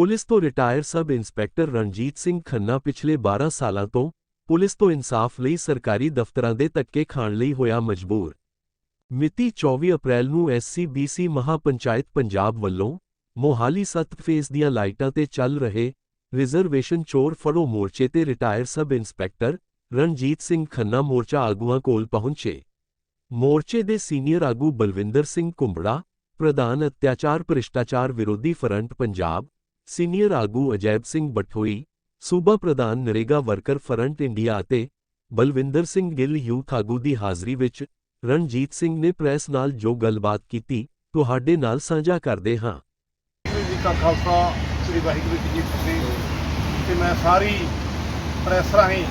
Police ਤੋਂ retire sub inspector Ranjit Singh Khanna ਪਿਛਲੇ 12 ਸਾਲਾਂ ਤੋਂ ਪੁਲਿਸ ਤੋਂ ਇਨਸਾਫ ਲਈ ਸਰਕਾਰੀ ਦਫ਼ਤਰਾਂ ਦੇ ਧੱਕੇ ਖਾਣ ਲਈ ਹੋਇਆ ਮਜਬੂਰ। ਮਿਤੀ 24 ਅਪ੍ਰੈਲ ਨੂੰ ਐਸਸੀਬੀਸੀ ਮਹਾਪੰਚਾਇਤ ਪੰਜਾਬ ਵੱਲੋਂ ਮੋਹਾਲੀ ਸੱਤ ਫੇਸ ਦੀਆਂ ਲਾਈਟਾਂ ਤੇ ਚੱਲ ਰਹੇ ਰਿਜ਼ਰਵੇਸ਼ਨ ਚੋਰ ਫੜੋ ਮੋਰਚੇ ਤੇ retire sub inspector Ranjit Singh Khanna ਮੋਰਚਾ ਆਗੂਆਂ ਕੋਲ ਪਹੁੰਚੇ। ਮੋਰਚੇ ਦੇ ਸੀਨੀਅਰ ਆਗੂ ਬਲਵਿੰਦਰ ਸਿੰਘ ਕੁੰਬੜਾ, ਪ੍ਰਧਾਨ ਅਤਿਆਚਾਰ ਭ੍ਰਿਸ਼ਟਾਚਾਰ ਵਿਰੋਧੀ ਫਰੰਟ ਪੰਜਾਬ ਸੀਨੀਅਰ ਆਗੂ ਅਜੈਬ ਸਿੰਘ ਬਠੋਈ, ਸੂਬਾ ਪ੍ਰਧਾਨ ਨਰੇਗਾ ਵਰਕਰ ਫਰੰਟ ਇੰਡੀਆ ਅਤੇ ਬਲਵਿੰਦਰ ਸਿੰਘ ਗਿੱਲ ਯੂਥ ਆਗੂ ਦੀ ਹਾਜ਼ਰੀ ਵਿੱਚ ਰਣਜੀਤ ਸਿੰਘ ਨੇ ਪ੍ਰੈਸ ਨਾਲ ਜੋ ਗੱਲਬਾਤ ਕੀਤੀ, ਤੁਹਾਡੇ ਨਾਲ ਸਾਂਝਾ ਕਰਦੇ ਹਾਂ। ਵਾਹਿਗੁਰੂ ਜੀ ਕਾ ਖਾਲਸਾ, ਸ੍ਰੀ ਵਾਹਿਗੁਰੂ ਜੀ ਕੀ ਫਤਿਹ। ਤੇ ਮੈਂ ਸਾਰੀ ਪ੍ਰੈਸ ਰਾਹੀਂ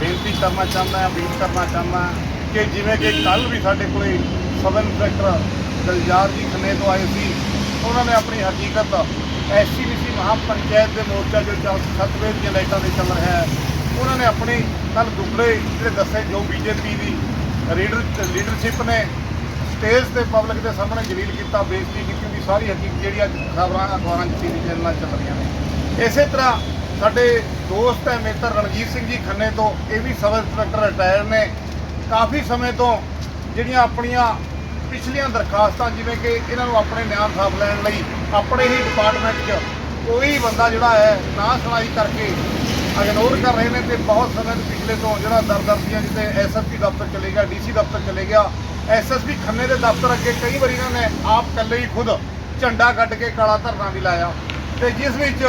ਬੇਨਤੀ ਕਰਨਾ ਚਾਹੁੰਦਾ, ਅਪੀਲ ਕਰਨਾ ਚਾਹੁੰਦਾ ਕਿ ਜਿਵੇਂ ਕਿ ਕੱਲ ਵੀ ਸਾਡੇ ਕੋਲੇ ਸਬ ਇੰਸਪੈਕਟਰ ਦਲਜਾਰ ਜੀ ਖੰਨੇ ਤੋਂ ਆਏ ਸੀ, ਉਹਨਾਂ ਨੇ ਆਪਣੀ ਹਕੀਕਤ ਐਸਸੀਬੀਸੀ ਮਹਾਪੰਚਾਇਤ ਦੇ ਮੋਰਚਾ ਜੋ ਚੱਲ ਸਤਵੇਂ ਦੀਆਂ ਲਾਈਟਾਂ ਦੇ ਚੱਲ ਰਿਹਾ ਹੈ, ਉਹਨਾਂ ਨੇ ਆਪਣੀ ਕੱਲ ਦੁਬਲੇ ਜਿਹੜੇ ਦੱਸੇ ਜੋ ਬੀਜੇਪੀ ਦੀ ਲੀਡਰ ਲੀਡਰਸ਼ਿਪ ਨੇ, ਸਟੇਜ ਤੇ ਪਬਲਿਕ ਦੇ ਸਾਹਮਣੇ ਜਲੀਲ ਕੀਤਾ, ਬੇਇੱਜ਼ਤੀ ਕੀਤੀ, ਵੀ ਸਾਰੀ ਹਕੀਕਤ ਜਿਹੜੀ ਅੱਜ ਖਬਰਾਂ ਅਖਬਾਰਾਂ 'ਚ ਟੀਵੀ ਚੈਨਲਾਂ 'ਚ ਚੱਲ ਰਹੀਆਂ ਨੇ। ਇਸੇ ਤਰ੍ਹਾਂ ਸਾਡੇ ਦੋਸਤ ਹੈ ਮਿੱਤਰ ਰਣਜੀਤ ਸਿੰਘ ਜੀ ਖੰਨੇ ਤੋਂ, ਇਹ ਵੀ ਸਬ ਇੰਸਪੈਕਟਰ ਰਿਟਾਇਰ ਨੇ। ਕਾਫੀ ਸਮੇਂ ਤੋਂ ਜਿਹੜੀਆਂ ਆਪਣੀਆਂ ਪਿਛਲੀਆਂ ਦਰਖਾਸਤਾਂ ਜਿਵੇਂ ਕਿ ਇਹਨਾਂ ਨੂੰ ਆਪਣੇ ਨਿਆਂ ਸਾਫ਼ ਲੈਣ ਲਈ ਆਪਣੇ ਹੀ ਡਿਪਾਰਟਮੈਂਟ 'ਚ ਕੋਈ ਬੰਦਾ ਜਿਹੜਾ ਹੈ ਨਾ ਸੁਣਾਈ ਕਰਕੇ ਇਗਨੋਰ ਕਰ ਰਹੇ ਨੇ ਤੇ ਬਹੁਤ ਸਮੇਂ ਤੋਂ ਪਿਛਲੇ ਤੋਂ ਜਿਹੜਾ ਦਰ ਦਰ ਦੀਆਂ ਜਿੱਤੇ ਐਸਐਸਪੀ ਦਫ਼ਤਰ ਚਲੇ ਗਿਆ ਡੀਸੀ ਦਫ਼ਤਰ ਚਲੇ ਗਿਆ ਐਸਐਸਪੀ ਖੰਨੇ ਦੇ ਦਫ਼ਤਰ ਅੱਗੇ ਕਈ ਵਾਰੀ ਇਹਨਾਂ ਨੇ ਆਪ ਇਕੱਲੇ ਹੀ ਖੁਦ ਝੰਡਾ ਕੱਢ ਕੇ ਕਾਲਾ ਧਰਨਾ ਵੀ ਲਾਇਆ ਤੇ ਜਿਸ ਵਿੱਚ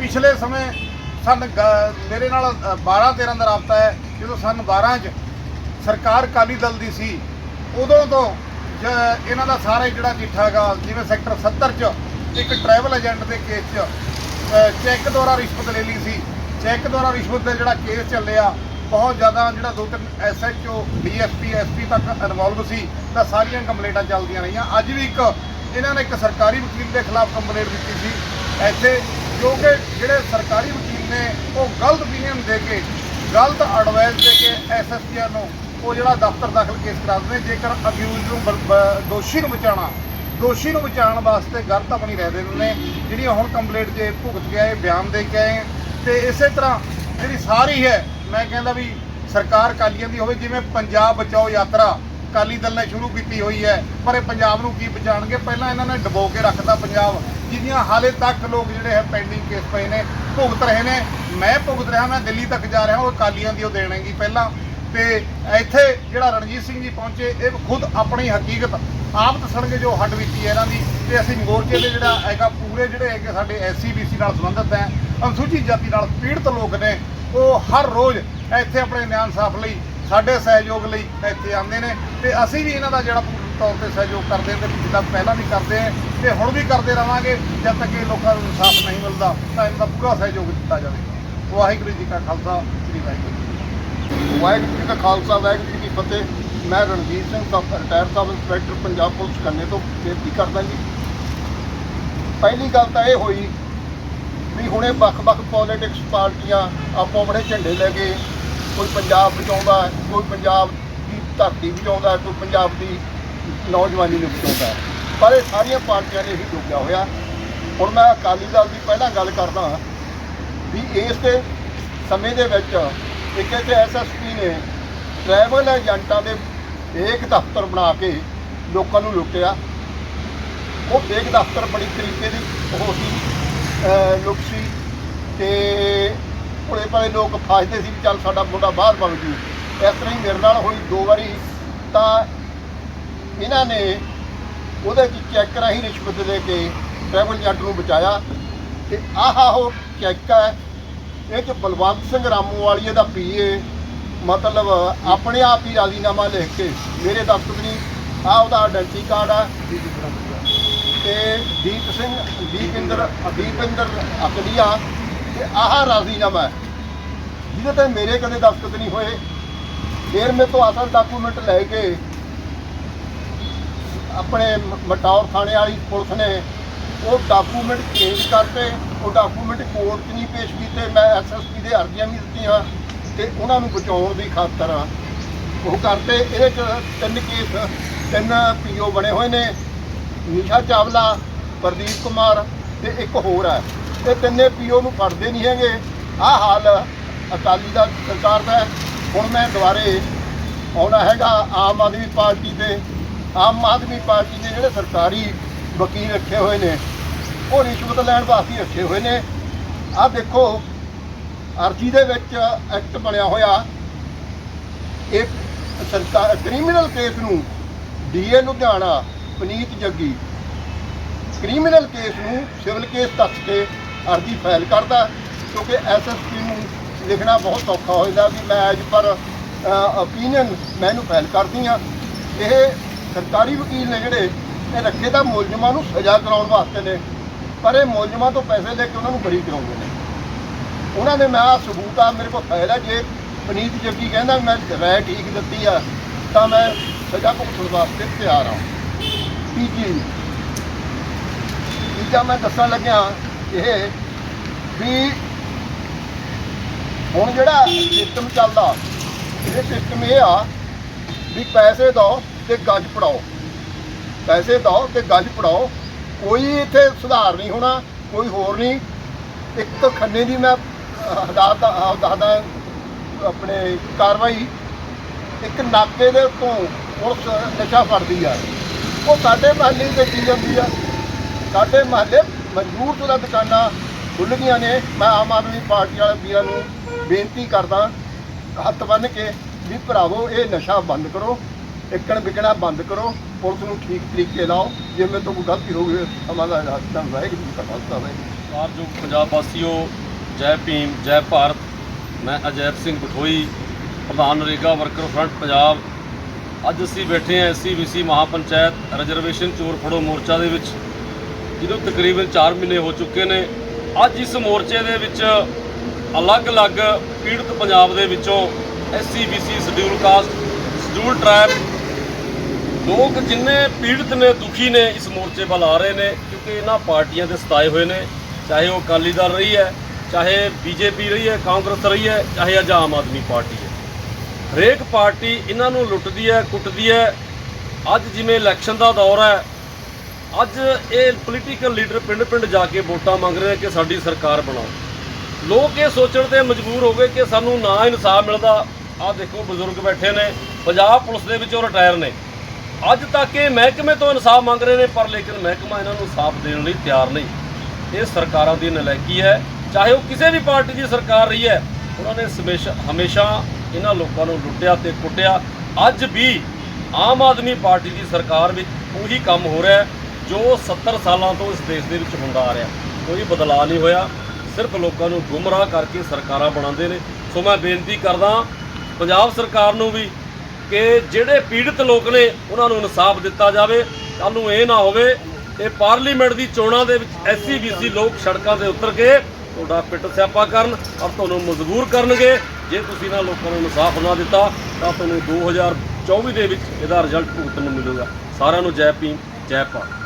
ਪਿਛਲੇ ਸਮੇਂ ਸਨ ਗ- ਮੇਰੇ ਨਾਲ 12 13 ਦਾ ਰਾਬਤਾ ਹੈ, ਜਦੋਂ ਸਨ 12 ਚ ਸਰਕਾਰ ਕਾਲੀ ਦਲ ਦੀ ਸੀ, ਉਦੋਂ ਤੋਂ ਇਹਨਾਂ ਦਾ ਸਾਰਾ ਹੀ ਜਿਹੜਾ ਚਿੱਠਾ ਹੈਗਾ ਜਿਵੇਂ ਸੈਕਟਰ 70 ਚ, ਇੱਕ ਟਰੈਵਲ ਏਜੰਟ ਦੇ ਕੇਸ ਚ ਚੈੱਕ ਦੁਆਰਾ ਰਿਸ਼ਵਤ ਲੈ ਲਈ ਸੀ। ਚੈੱਕ ਦੁਆਰਾ ਰਿਸ਼ਵਤ ਦਾ ਜਿਹੜਾ ਕੇਸ ਚੱਲਿਆ, ਬਹੁਤ ਜ਼ਿਆਦਾ ਜਿਹੜਾ ਦੋ ਤਿੰਨ ਐਸਐਚਓ ਡੀਐਸਪੀ ਐਸਪੀ ਤੱਕ ਇਨਵੋਲਵ ਸੀ, ਤਾਂ ਸਾਰੀਆਂ ਕੰਪਲੇਂਟਾਂ ਚੱਲਦੀਆਂ ਰਹੀਆਂ। ਅੱਜ ਵੀ ਇੱਕ, ਇਹਨਾਂ ਨੇ ਇੱਕ ਸਰਕਾਰੀ ਵਕੀਲ ਦੇ ਖਿਲਾਫ ਕੰਪਲੇਂਟ ਦਿੱਤੀ ਸੀ। ਇੱਥੇ ਜੋ ਕਿ ਜਿਹੜੇ ਸਰਕਾਰੀ ਵਕੀਲ ਨੇ, ਉਹ ਗਲਤ opinion ਦੇ ਕੇ, ਗਲਤ ਐਡਵਾਈਸ ਦੇ ਕੇ ਐਸਐਸਪੀਆਰ ਨੂੰ ਉਹ ਜਿਹੜਾ ਦਫ਼ਤਰ ਦਾਖਲ ਕੇਸ ਕਰਾ ਦਿੰਦੇ ਨੇ। ਜੇਕਰ ਅਕਿਊਜ਼ ਨੂੰ ਬ- ਬ- ਦੋਸ਼ੀ ਨੂੰ ਬਚਾਉਣਾ, ਦੋਸ਼ੀ ਨੂੰ ਬਚਾਉਣ ਵਾਸਤੇ ਗਲਤ ਆਪਣੀ ਰਹਿ ਦਿੰਦੇ ਨੇ, ਜਿਹੜੀਆਂ ਹੁਣ ਕੰਪਲੇਂਟ ਜੇ ਭੁਗਤ ਗਿਆ ਇਹ ਬਿਆਨ ਦੇ ਕੇ ਆਏ, ਤੇ ਇਸੇ ਤਰ੍ਹਾਂ ਜਿਹੜੀ ਸਾਰੀ ਹੈ, ਮੈਂ ਕਹਿੰਦਾ ਵੀ ਸਰਕਾਰ ਅਕਾਲੀਆਂ ਦੀ ਹੋਵੇ, ਜਿਵੇਂ ਪੰਜਾਬ ਬਚਾਓ ਯਾਤਰਾ ਅਕਾਲੀ ਦਲ ਨੇ ਸ਼ੁਰੂ ਕੀਤੀ ਹੋਈ ਹੈ, ਪਰ ਇਹ ਪੰਜਾਬ ਨੂੰ ਕੀ ਬਚਾਣਗੇ ਪਹਿਲਾਂ ਇਹਨਾਂ ਨੇ ਡਬੋ ਕੇ ਰੱਖਤਾ ਪੰਜਾਬ ਜਿਹਦੀਆਂ ਹਾਲੇ ਤੱਕ ਲੋਕ ਜਿਹੜੇ ਹੈ ਪੈਂਡਿੰਗ ਕੇਸ ਪਏ ਨੇ, ਭੁਗਤ ਰਹੇ ਨੇ ਮੈਂ ਭੁਗਤ ਰਿਹਾ, ਮੈਂ ਦਿੱਲੀ ਤੱਕ ਜਾ ਰਿਹਾ, ਉਹ ਅਕਾਲੀਆਂ ਦੀ ਉਹ ਦੇਣੇਗੀ ਪਹਿਲਾਂ ਤੇ ਇੱਥੇ ਜਿਹੜਾ ਰਣਜੀਤ ਸਿੰਘ ਜੀ ਪਹੁੰਚੇ, ਇਹ ਖੁਦ ਆਪਣੀ ਹਕੀਕਤ ਆਪ ਦੱਸਣਗੇ ਜੋ ਹੱਡ ਬੀਤੀ ਹੈ ਇਹਨਾਂ ਦੀ। ਤੇ ਅਸੀਂ ਮੋਰਚੇ ਦੇ ਜਿਹੜਾ ਹੈਗਾ, ਪੂਰੇ ਜਿਹੜੇ ਹੈਗੇ ਸਾਡੇ ਐਸਸੀਬੀਸੀ ਨਾਲ ਸੰਬੰਧਿਤ ਹੈ, ਅਨੁਸੂਚਿਤ ਜਾਤੀ ਨਾਲ ਪੀੜਤ ਲੋਕ ਨੇ, ਉਹ ਹਰ ਰੋਜ਼ ਇੱਥੇ ਆਪਣੇ ਨਿਆਂ ਇਨਸਾਫ ਲਈ, ਸਾਡੇ ਸਹਿਯੋਗ ਲਈ ਇੱਥੇ ਆਉਂਦੇ ਨੇ। ਤੇ ਅਸੀਂ ਵੀ ਇਹਨਾਂ ਦਾ ਜਿਹੜਾ ਪੂਰਨ ਤੌਰ ਤੇ ਸਹਿਯੋਗ ਕਰਦੇ ਹਾਂ, ਤੇ ਜਿੱਦਾਂ ਪਹਿਲਾਂ ਵੀ ਕਰਦੇ ਹਾਂ, ਤੇ ਹੁਣ ਵੀ ਕਰਦੇ ਰਵਾਂਗੇ ਜਦ ਤੱਕ ਇਹ ਲੋਕਾਂ ਨੂੰ ਇਨਸਾਫ ਨਹੀਂ ਮਿਲਦਾ, ਤਾਂ ਇਹਨਾਂ ਦਾ ਪੂਰਾ ਸਹਿਯੋਗ ਦਿੱਤਾ ਜਾਵੇਗਾ। ਵਾਹਿਗੁਰੂ ਜੀ ਕਾ ਖਾਲਸਾ, ਸ੍ਰੀ ਵਾਹਿਗੁਰੂ ਜੀ ਵਾਹਿਗੁਰੂ ਜੀ ਕਾ ਖਾਲਸਾ, ਵਾਹਿਗੁਰੂ ਜੀ ਕੀ ਫਤਿਹ। ਮੈਂ Ranjit Singh, sub retire sub inspector, Punjab police ਖੰਨੇ ਤੋਂ ਬੇਨਤੀ ਕਰਦਾ ਜੀ। ਪਹਿਲੀ ਗੱਲ ਤਾਂ ਇਹ ਹੋਈ ਵੀ ਹੁਣੇ ਵੱਖ-ਵੱਖ ਪੋਲਿਟਿਕਸ ਪਾਰਟੀਆਂ ਆਪੋ ਆਪਣੇ ਝੰਡੇ ਲੈ ਕੇ ਕੋਈ ਪੰਜਾਬ ਬਚਾਉਂਦਾ, ਕੋਈ ਪੰਜਾਬ ਦੀ ਧਰਤੀ ਬਚਾਉਂਦਾ, ਕੋਈ ਪੰਜਾਬ ਦੀ ਨੌਜਵਾਨੀ ਨੂੰ ਬਚਾਉਂਦਾ। ਪਰ ਇਹ ਸਾਰੀਆਂ ਪਾਰਟੀਆਂ ਨੇ ਇਹੀ ਡੁੱਬਿਆ ਹੋਇਆ। ਹੁਣ ਮੈਂ ਅਕਾਲੀ ਦਲ ਦੀ ਪਹਿਲਾਂ ਗੱਲ ਕਰਦਾ ਵੀ ਇਸ ਦੇ ਸਮੇਂ ਦੇ ਵਿੱਚ ਇੱਕ ਇੱਥੇ ਐਸਐਸਪੀ ਨੇ ਟਰੈਵਲ ਏਜੰਟਾਂ ਦੇ ਇੱਕ ਦਫ਼ਤਰ ਬਣਾ ਕੇ ਲੋਕਾਂ ਨੂੰ ਲੁੱਟਿਆ। ਉਹ ਬੇਗ ਦਫ਼ਤਰ ਬੜੀ ਤਰੀਕੇ ਦੀ ਉਹ ਸੀ ਲੁੱਟ ਸੀ ਤੇ ਭੋਲੇ ਭਾਲੇ ਲੋਕ ਫਸਦੇ ਸੀ ਵੀ ਚੱਲ ਸਾਡਾ ਮੁੰਡਾ ਬਾਹਰ ਵਗ ਜੂ। ਇਸ ਤਰ੍ਹਾਂ ਹੀ ਮੇਰੇ ਨਾਲ ਹੋਈ ਦੋ ਵਾਰੀ। ਤਾਂ ਇਹਨਾਂ ਨੇ ਉਹਦੇ 'ਚ ਚੈੱਕ ਰਾਹੀਂ ਰਿਸ਼ਵਤ ਦੇ ਕੇ ਟਰੈਵਲ ਏਜੰਟ ਨੂੰ ਬਚਾਇਆ ਤੇ ਆਹ ਉਹ ਚੈੱਕ ਹੈ ਇਹ 'ਚ ਬਲਵੰਤ ਸਿੰਘ ਰਾਮੂਵਾਲੀਏ ਦਾ ਪੀਏ ਮਤਲਬ ਆਪਣੇ ਆਪ ਹੀ ਰਾਜ਼ੀਨਾਮਾ ਲਿਖ ਕੇ ਮੇਰੇ ਦਫ਼ਤਰ ਨਹੀਂ ਆਹ ਉਹਦਾ ਆਇਡੈਂਟੀ ਕਾਰਡ ਆ। ਤੇ ਦੀਪ ਸਿੰਘ, ਦੀਪਿੰਦਰ ਦੀਪਿੰਦਰ ਅਕਲੀਆ, ਤੇ ਆਹ ਰਾਜ਼ੀਨਾਮਾ ਜਿਹਦੇ ਤੇ ਮੇਰੇ ਕਦੇ ਦਸਤਖਤ ਨਹੀਂ ਹੋਏ। ਫਿਰ ਮੇਰੇ ਤੋਂ ਅਸਲ ਡਾਕੂਮੈਂਟ ਲੈ ਕੇ ਆਪਣੇ ਮਟੌਰ ਥਾਣੇ ਵਾਲੀ ਪੁਲਿਸ ਨੇ ਉਹ ਡਾਕੂਮੈਂਟ ਚੇਂਜ ਕਰਤੇ। ਉਹ ਡਾਕੂਮੈਂਟ ਕੋਰਟ 'ਚ ਨਹੀਂ ਪੇਸ਼ ਕੀਤੇ, ਮੈਂ ਐਸਐਸਪੀ ਦੇ ਅਰਜ਼ੀਆਂ ਵੀ ਦਿੱਤੀਆਂ ਤੇ ਉਹਨਾਂ ਨੂੰ ਬਚਾਉਣ ਦੀ ਖਾਤਰ ਉਹ ਕਰਦੇ। ਇਹਦੇ 'ਚ ਤਿੰਨ ਕੇਸ ਤਿੰਨ ਪੀਓ ਬਣੇ ਹੋਏ ਨੇ, ਨਿਸ਼ਾ ਚਾਵਲਾ, ਪ੍ਰਦੀਪ ਕੁਮਾਰ ਤੇ ਇੱਕ ਹੋਰ ਹੈ। ਇਹ ਤਿੰਨੇ ਪੀਓ ਨੂੰ ਫੜਦੇ ਨਹੀਂ ਹੈਗੇ। ਆਹ ਹਾਲ ਅਕਾਲੀ ਦਾ ਸਰਕਾਰ ਦਾ ਹੁਣ ਮੈਂ ਦੁਬਾਰੇ ਆਉਣਾ ਹੈਗਾ ਆਮ ਆਦਮੀ ਪਾਰਟੀ ਤੇ। ਆਮ ਆਦਮੀ ਪਾਰਟੀ ਦੇ ਜਿਹੜੇ ਸਰਕਾਰੀ ਵਕੀਲ ਰੱਖੇ ਹੋਏ ਨੇ ਉਹ ਰਿਸ਼ਵਤ ਲੈਣ ਵਾਸਤੇ ਰੱਖੇ ਹੋਏ ਨੇ। ਆਹ ਦੇਖੋ, ਅਰਜੀ ਦੇ ਵਿੱਚ ਐਕਟ ਬਣਿਆ ਹੋਇਆ। ਇੱਕ ਸਰਕਾਰ, ਕ੍ਰਿਮੀਨਲ ਕੇਸ ਨੂੰ DA Ludhiana, Puneet Jaggi criminal case ਨੂੰ ਸਿਵਲ ਕੇਸ ਦੱਸ ਕੇ ਅਰਜੀ ਫਾਈਲ ਕਰਦਾ ਕਿਉਂਕਿ ਐਸਐਸਪੀ ਨੂੰ ਲਿਖਣਾ ਬਹੁਤ ਔਖਾ ਹੋ ਜਾਂਦਾ ਵੀ ਮੈਂ ਐਜ ਪਰ ਓਪੀਨੀਅਨ ਮੈਂ ਇਹਨੂੰ ਫਾਈਲ ਕਰਦੀ ਆ ਇਹ ਸਰਕਾਰੀ ਵਕੀਲ ਨੇ ਜਿਹੜੇ, ਇਹ ਰੱਖੇ ਤਾਂ ਮੁਲਜ਼ਮਾਂ ਨੂੰ ਸਜ਼ਾ ਕਰਾਉਣ ਵਾਸਤੇ ਨੇ। ਪਰ ਇਹ ਮੁਲਜ਼ਮਾਂ ਤੋਂ ਪੈਸੇ ਲੈ ਕੇ ਉਹਨਾਂ ਨੂੰ ਬਰੀ ਕਰਾਉਂਦੇ ਨੇ। ਉਹਨਾਂ ਨੇ ਮੈਂ ਆਹ ਸਬੂਤ ਆ, ਮੇਰੇ ਕੋਲ ਫਾਈਲ ਹੈ ਜੇ ਪਨੀਤ ਜੱਗੀ ਕਹਿੰਦਾ ਮੈਂ ਰਾਇ ਠੀਕ ਦਿੱਤੀ ਆ, ਤਾਂ ਮੈਂ ਸਜ਼ਾ ਭੁਗਤਣ ਵਾਸਤੇ ਤਿਆਰ ਹਾਂ ਤੀਜੀ, ਤੀਜਾ ਮੈਂ ਦੱਸਣ ਲੱਗਿਆ ਇਹ ਵੀ ਹੁਣ ਜਿਹੜਾ ਸਿਸਟਮ ਚੱਲਦਾ, ਇਹ ਸਿਸਟਮ ਇਹ ਆ ਵੀ ਪੈਸੇ ਦਿਓ ਤੇ ਗੱਜ ਪੜਾਓ ਪੈਸੇ ਦਿਓ ਤੇ ਗੱਜ ਪੜਾਓ ਕੋਈ ਇੱਥੇ ਸੁਧਾਰ ਨਹੀਂ ਹੋਣਾ ਕੋਈ ਹੋਰ ਨਹੀਂ। ਇੱਕ ਖੰਨੇ ਦੀ ਮੈਂ ਅਹ, ਹਦਾਇਤ ਦੱਸਦਾ ਆਪਣੇ ਕਾਰਵਾਈ। ਇੱਕ ਨਾਕੇ ਦੇ ਉੱਤੋਂ ਪੁਲਿਸ ਨਸ਼ਾ ਫੜਦੀ ਆ। ਉਹ ਸਾਡੇ ਮਹੱਲੇ ਵਿੱਚ ਵੇਚੀ ਜਾਂਦੀ ਆ। ਸਾਡੇ ਮਹੱਲੇ ਮਜ਼ਦੂਰ ਤੋਂ ਦੁਕਾਨਾਂ ਖੁੱਲ੍ਹ ਗਈਆਂ ਨੇ। ਮੈਂ ਆਮ ਆਦਮੀ ਪਾਰਟੀ ਵਾਲੇ ਵੀਰਾਂ ਨੂੰ ਬੇਨਤੀ ਕਰਦਾ ਹੱਥ ਬੰਨ੍ਹ ਕੇ ਵੀ ਭਰਾਵੋ ਇਹ ਨਸ਼ਾ ਬੰਦ ਕਰੋ ਇੱਕਣ ਵਿਕਣਾ ਬੰਦ ਕਰੋ। ਪੁਲਿਸ ਨੂੰ ਠੀਕ ਤਰੀਕੇ ਲਾਓ ਜੇ ਮੇਰੇ ਤੋਂ ਕੋਈ ਗਲਤੀ ਹੋ ਗਈ ਹਮਾਰਾ ਰਾਸਤਾ ਵਾਹਿਗੁਰੂ ਜੀ ਕਾ ਖਾਲਸਾ, ਵਾਹਿਗੁਰੂ ਸਤਿਕਾਰਯੋਗ ਪੰਜਾਬ ਵਾਸੀਓ, ਜੈ ਭੀਮ, ਜੈ ਭਾਰਤ, ਮੈਂ ਅਜੈਬ ਸਿੰਘ ਬਠੋਈ, ਪ੍ਰਧਾਨ ਨਰੇਗਾ ਵਰਕਰ ਫਰੰਟ ਪੰਜਾਬ। ਅੱਜ ਅਸੀਂ ਬੈਠੇ ਹਾਂ ਐਸਸੀਬੀਸੀ ਮਹਾਪੰਚਾਇਤ ਰਿਜ਼ਰਵੇਸ਼ਨ ਚੋਰ ਫੜੋ ਮੋਰਚਾ ਦੇ ਵਿੱਚ, ਜਿਹਨੂੰ ਤਕਰੀਬਨ 4 ਮਹੀਨੇ ਹੋ ਚੁੱਕੇ ਨੇ। ਅੱਜ ਇਸ ਮੋਰਚੇ ਦੇ ਵਿੱਚ ਅਲੱਗ-ਅਲੱਗ ਪੀੜਤ ਪੰਜਾਬ ਦੇ ਵਿੱਚੋਂ SCBC schedule caste, schedule tribe ਲੋਕ ਜਿੰਨੇ ਪੀੜਤ ਨੇ, ਦੁਖੀ ਨੇ ਇਸ ਮੋਰਚੇ ਵੱਲ ਆ ਰਹੇ ਨੇ, ਕਿਉਂਕਿ ਇਹਨਾਂ ਪਾਰਟੀਆਂ ਦੇ ਸਤਾਏ ਹੋਏ ਨੇ, ਚਾਹੇ ਉਹ ਅਕਾਲੀ ਦਲ ਰਹੀ ਹੈ, ਚਾਹੇ ਬੀਜੇਪੀ ਰਹੀ ਹੈ, ਕਾਂਗਰਸ ਰਹੀ ਹੈ, ਚਾਹੇ ਅੱਜ ਆਮ ਆਦਮੀ ਪਾਰਟੀ ਹੈ। ਹਰੇਕ ਪਾਰਟੀ ਇਹਨਾਂ ਨੂੰ ਲੁੱਟਦੀ ਹੈ, ਕੁੱਟਦੀ ਹੈ। ਅੱਜ ਜਿਵੇਂ ਇਲੈਕਸ਼ਨ ਦਾ ਦੌਰ ਹੈ, ਅੱਜ ਇਹ ਪੋਲੀਟੀਕਲ ਲੀਡਰ ਪਿੰਡ-ਪਿੰਡ ਜਾ ਕੇ ਵੋਟਾਂ ਮੰਗ ਰਹੇ ਨੇ ਕਿ ਸਾਡੀ ਸਰਕਾਰ ਬਣਾਓ। ਲੋਕ ਇਹ ਸੋਚਣ ਤੇ ਮਜਬੂਰ ਹੋ ਗਏ ਕਿ ਸਾਨੂੰ ਨਾ ਇਨਸਾਫ ਮਿਲਦਾ। ਆਹ ਦੇਖੋ, ਬਜ਼ੁਰਗ ਬੈਠੇ ਨੇ, ਪੰਜਾਬ ਪੁਲਿਸ ਦੇ ਵਿੱਚੋਂ ਰਿਟਾਇਰ ਨੇ। ਅੱਜ ਤੱਕ ਇਹ ਮਹਿਕਮੇ ਤੋਂ ਇਨਸਾਫ ਮੰਗ ਰਹੇ ਨੇ, ਪਰ ਲੇਕਿਨ ਮਹਿਕਮਾ ਇਹਨਾਂ ਨੂੰ ਇਨਸਾਫ਼ ਦੇਣ ਲਈ ਤਿਆਰ ਨਹੀਂ। ਇਹ ਸਰਕਾਰਾਂ ਦੀ ਨਲਾਇਕੀ ਹੈ। ਚਾਹੇ ਉਹ ਕਿਸੇ ਵੀ ਪਾਰਟੀ ਦੀ ਸਰਕਾਰ ਰਹੀ ਹੈ, ਉਹਨਾਂ ਨੇ ਹਮੇਸ਼ਾ ਹਮੇਸ਼ਾ ਇਹਨਾਂ ਲੋਕਾਂ ਨੂੰ ਲੁੱਟਿਆ ਤੇ ਕੁੱਟਿਆ। ਅੱਜ ਵੀ ਆਮ ਆਦਮੀ ਪਾਰਟੀ ਦੀ ਸਰਕਾਰ ਵਿੱਚ ਉਹੀ ਕੰਮ ਹੋ ਰਿਹਾ ਜੋ 70 ਸਾਲਾਂ ਤੋਂ ਇਸ ਦੇਸ਼ ਦੇ ਵਿੱਚ ਹੁੰਦਾ ਆ ਰਿਹਾ। ਕੋਈ ਬਦਲਾਅ ਨਹੀਂ ਹੋਇਆ। ਸਿਰਫ ਲੋਕਾਂ ਨੂੰ ਗੁੰਮਰਾਹ ਕਰਕੇ ਸਰਕਾਰਾਂ ਬਣਾਉਂਦੇ ਨੇ। ਸੋ ਮੈਂ ਬੇਨਤੀ ਕਰਦਾ ਪੰਜਾਬ ਸਰਕਾਰ ਨੂੰ ਵੀ ਕਿ ਜਿਹੜੇ ਪੀੜਤ ਲੋਕ ਨੇ ਉਹਨਾਂ ਨੂੰ ਇਨਸਾਫ ਦਿੱਤਾ ਜਾਵੇ। ਕੱਲ ਨੂੰ ਇਹ ਨਾ ਹੋਵੇ ਇਹ ਪਾਰਲੀਮੈਂਟ ਦੀ ਚੋਣਾਂ ਦੇ ਵਿੱਚ ਐਸਸੀ ਬੀਸੀ ਲੋਕ ਸੜਕਾਂ ਤੇ ਉਤਰ ਕੇ ਤੁਹਾਡਾ ਪਿੱਟ ਸਿਆਪਾ ਕਰਨ ਔਰ ਤੁਹਾਨੂੰ ਮਜਬੂਰ ਕਰਨਗੇ। ਜੇ ਤੁਸੀਂ ਇਹਨਾਂ ਲੋਕਾਂ ਨੂੰ ਇਨਸਾਫ ਨਾ ਦਿੱਤਾ, ਤਾਂ ਤੁਹਾਨੂੰ 2024 ਦੇ ਵਿੱਚ ਇਹਦਾ ਰਿਜ਼ਲਟ ਭੁਗਤਣ ਨੂੰ ਮਿਲੂਗਾ। ਸਾਰਿਆਂ ਨੂੰ ਜੈ ਭੀਮ, ਜੈ ਭਾਰਤ।